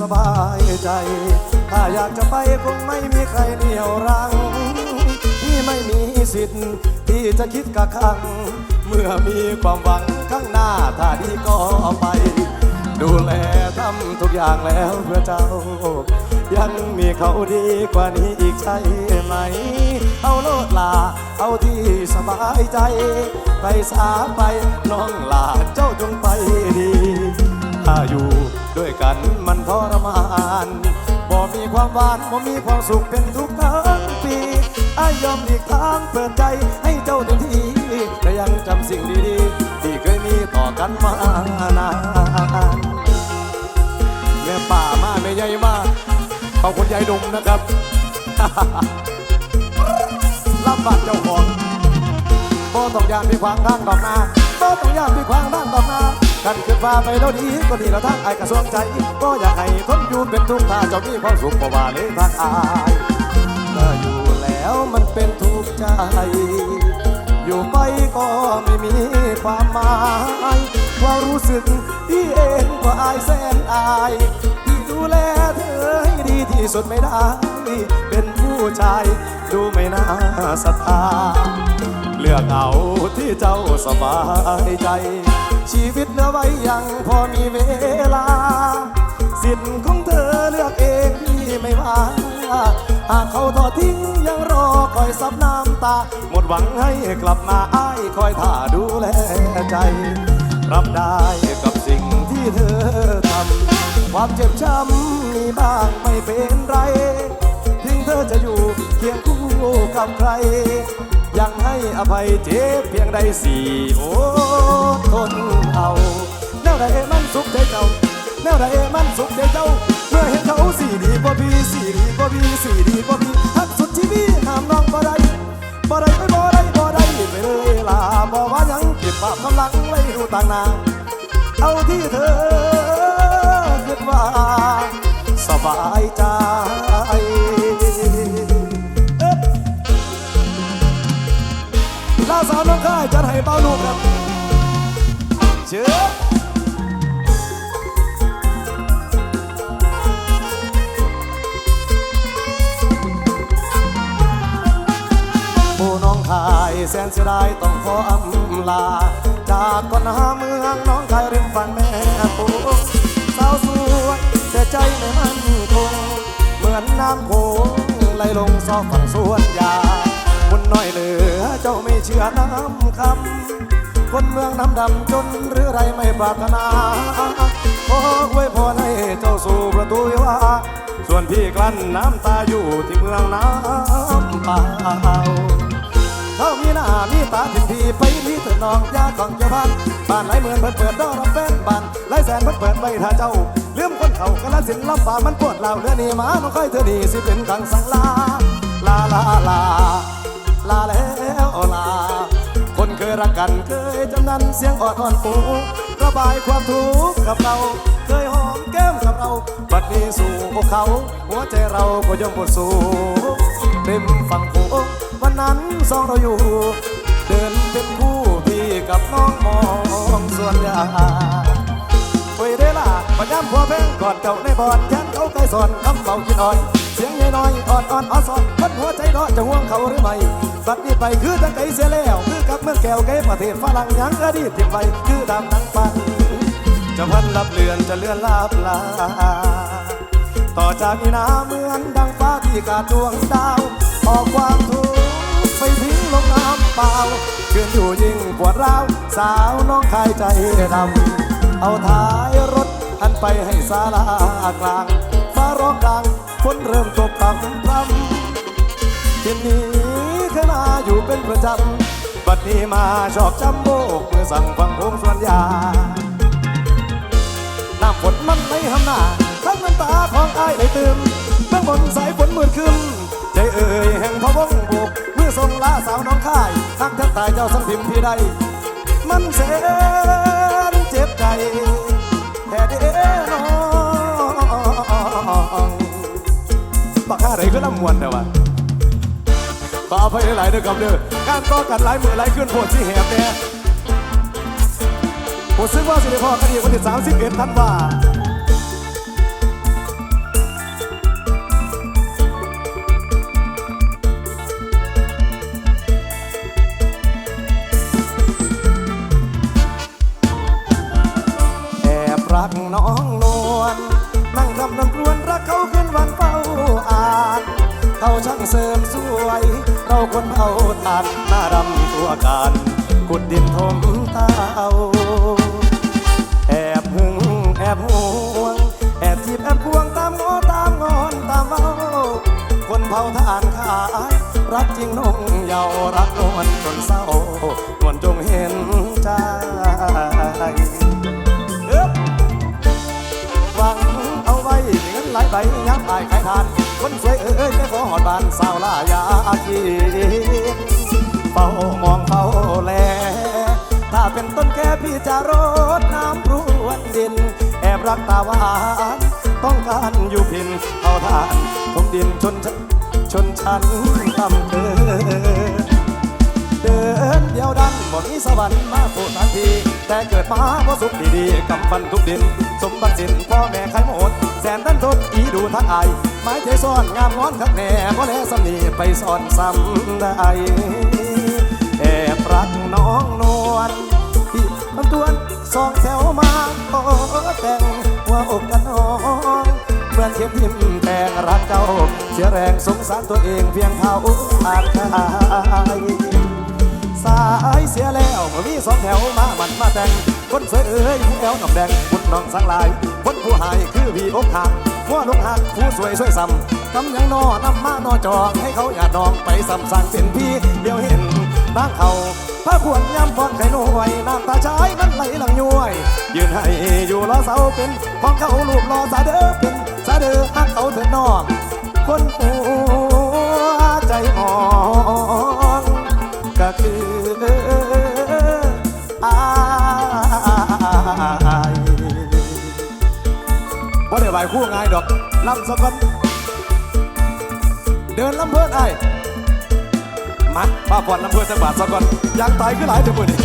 สบายใจ ถ้าอยากจะไปคงไม่มีใครเหนี่ยวรัง ที่ไม่มีสิทธิ์ที่จะคิดกะคัง เมื่อมีความหวังข้างหน้าถ้าดีก็ไป ดูแลทำทุกอย่างแล้วเพื่อเจ้า ยังมีเขาดีกว่านี้อีกใช่ไหม เอาโลดลา เอาที่สบายใจ ไปสาไปน้องลาเจ้าจงไปดี ถ้าอยู่ ด้วยกันมันทรมานบ่มีความหวานบ่มีความสุขเป็นทุกทั้งปีอายยอมหลีกทางเปิดใจให้เจ้าเต็มที่แต่ยังจำสิ่งดีๆ ที่เคยมีต่อกันมานานแม่ป่ามาแม่ใหญ่มากขอบคุณยายดุมนะครับรับบัตรเจ้าของบ่ต้องยานมีขวางทางดอกนาบ่ต้องยานมีขวางทางดอก นากันขึ้นฟ้าไปแล้วดีก็ดีแล้วทางไอ้กระทรวงใจ ก็อยากให้ทนอยู่เป็นทุกข์ถ้าเจ้ามีความสุขก็ว่าเลยทางอายเมื่ออยู่แล้วมันเป็นทุกข์ใจ อยู่ไปก็ไม่มีความหมายความรู้สึกพี่เองก็อายแสนอายที่ดูแลเธอให้ดีที่สุดไม่ได้ เป็นผู้ชายดูไม่น่าศรัทธา เลือกเอาที่เจ้าสบายใจ ชีวิตเหลือไว้ยังพอมีเวลา สิทธิ์ของเธอเลือกเองพี่ไม่ว่าหากเขาทอดทิ้งยังรอคอยซับน้ำตา หมดหวังให้กลับมาอ้ายคอยท่าดูแลใจ รับได้กับสิ่งที่เธอทำความเจ็บช้ำมีบ้างไม่เป็นไรถึงเธอจะอยู่เคียงคู่กับใคร ยังให้อภัยเจ็บเพียงใดสี่โอ้ทนเอาแนวใดมันสุขใจเจ้าแนวใดมันสุขใจเจ้า เมื่อเห็นเขาสี่ดีกว่าพี่สี่ดีกว่าพี่สี่ดีกว่าพี่ทักสุดชีวิตห้ามน้องบ่ได้บ่ได้ไปบ่ได้บ่ได้ไปเลยลาบ่ว่ายังเก็บปากกำลังไว้ดูต่างนาเอาที่เธอคิดว่าสบายใจาสาวน้องค่ายจัดให้เป้าลูกครับเชื่อผู้น้องคายแสนเสียดายต้องขออำลา จากก่อนหาเมืองน้องคายริมฝั่งแม่ปูสาวสวยแต่ใจไม่มั่นคงเหมือนน้ำโขงไหลลงซอกฝั่งสวนยา คุณน้อยเหลือเจ้าไม่เชื่อน้ำคำคนเมืองน้ำดำจนหรือไรไม่ปรารถนาขออวยพรให้เจ้าสู่ประตูวิวาส่วนพี่กลั้นน้ำตาอยู่ที่เมืองน้ำเปล่าเขามีหน้ามีตาทิมทีไปที่ถนองยาของเจ้าบ้านบ้านไหลเหมือนเปิดเปิดดอกรับแฟนบ้านไหลแสนเปิดเปิดไว้ท่าเจ้าลืมคนเขากระสินลำฟ้ามันปวดเหล่าเรือนี่มาน้องค่อยเธอดีสิเป็นกังสังลาลาลาลา ลาแล้วลา คนเคยรักกันเคยจำนันเสียงออดอ่อนปูระบายความทุกข์กับเรา เคยหอมแก้มกับเรา บัดนี้สู่พวกเขา หัวใจเราก็ย่อมหมดสู่ริมฝั่งโขงวันนั้นสองเราอยู่ เดินเป็นคู่พี่กับน้องมองส่วนยาเว้ยเด้ล่ะปัญญาพัวเพลงก่อนเจ้าในบอนยันเขาเคยสอนคำเบาคิดอ่อน เสียงใหญ่น้อยอ่อนอ่อนอ่อนสอนคนหัวใจร้อนจะห่วงเขาหรือไม่ บัดนี้ไปคือตั้งไกเสียแล้ว คือกับเมืองแก้วไกประเทศฝรั่งยังอดีตทิ้งไว้คือดำนังฟันจะพันรับเลือนจะเลื่อนลาบลา ต่อจากนี้นาเหมือนดังฟ้าที่กาดดวงดาว ออกความทุกข์ไปทิ้งลงน้ำเปล่าเกินอยู่ยิ่งปวดร้าว สาวน้องคายใจดำเอาท้ายรถหันไปให้ศาลากลาง ฟ้าร้องดังฝนเริ่มตกพรำพรำทีนี้ เป็นประจำ บัดนี้มาชอกจำโบกเมื่อสั่งฟังโงสวนยา น้ำฝนมันไหลหำหน้าทั้งน้ำตาของอ้ายไหลตืมเบื้องบนสายฝนมืดครึมใจเอ่ยแห่งพะวงโบกเมื่อทรงลาสาวน้องค่ายทักแทบตายเจ้าสังพิมพ์พี่ใดมันแสนเจ็บใจแท้เด้น้องบักข้าไรก็ลำมวนเด้อวะ ขออภัยหลายๆด้วยครับเด้อการต่อกันหลายมือหลายขึ้นโพดที่แหบเนี่ยผมซึ่งว่าสิริพรคดีวันที่31ธันวาแอบรักน้องนวลนั่งทำน้ำกรวนรักเขาขึ้นวันเฝ้าอ่านเขาช่างเสริมสวย เราคนเผาทานหน้าดำตัวการกุดดินทมเต้าแอบหึงแอบห่วง แอบจีบแอบพวงตามงอตามงอนตามเมาคนเผาทานขายรักจริงนงเยาวรักนวลจนเศร้านวลจงเห็นใจเอ๊บหวังเอาไว้เงินหลายใบย้ำอายขายทาน คนสวยเอ้ยไม่ขอหอดบานสาวลายาจีเฝ้ามองเฝ้าแล ถ้าเป็นต้นแก่พี่จะรดน้ำรวนดิน แอบรักตาหวานต้องการอยู่พินเอาทานผมดินชนชั้นชนชั้นต่ำเกินเดินเดียวดันบ่มีสวรรค์มาโปรดทันที แต่เกิดมาเพราะสุขดีๆกำฟันทุกดิน สมบัติสินพ่อแม่ใครหมด แสนดันทดอีดูทักอาย ไม้ใจซ่อนงามงอนคักแน่เพราะแลสำนีไปซ่อนซ้ำได้แอบรักน้องนวลที่มันตวนสองแถวมาโอ้แต่งหัวอกกันน้องเหมือนเข็มทิมแทงรักเจ้าเสียแรงสงสารตัวเองเพียงเท่าอาจขายสายเสียแล้วเมื่อมีสองแถวมามันมาแต่งคนสวยเอ้ยผู้แอวหนองแดงบุญน้องสังลายคนผู้หายคือพีอกหัก หัวลงหักผู้สวยสวยซ้ำกำยังนอนำมานอจองให้เขาอย่าดองไปซ้ำสั่งเป็นพี่เดี๋ยวเห็นนางเขาผ้าขวนย้ำฟอนไข่หน่ยน้ำตาชายมันไหลหลังย้วย ยืนให้อยู่รอเสาเป็นของเขาลูบรอสาเด้อเป็นสาเด้อฮักเขาเถิดน้องคนหัวใจอ่อนก็คืออา ได้ไหวคู่ง่ายดอกลำสกันเดินลำเพื่อนไอ้มาป้าผ่อนลำเพื่อนสักบาทสักคนอยางตายคือหลายเถอะมือนี่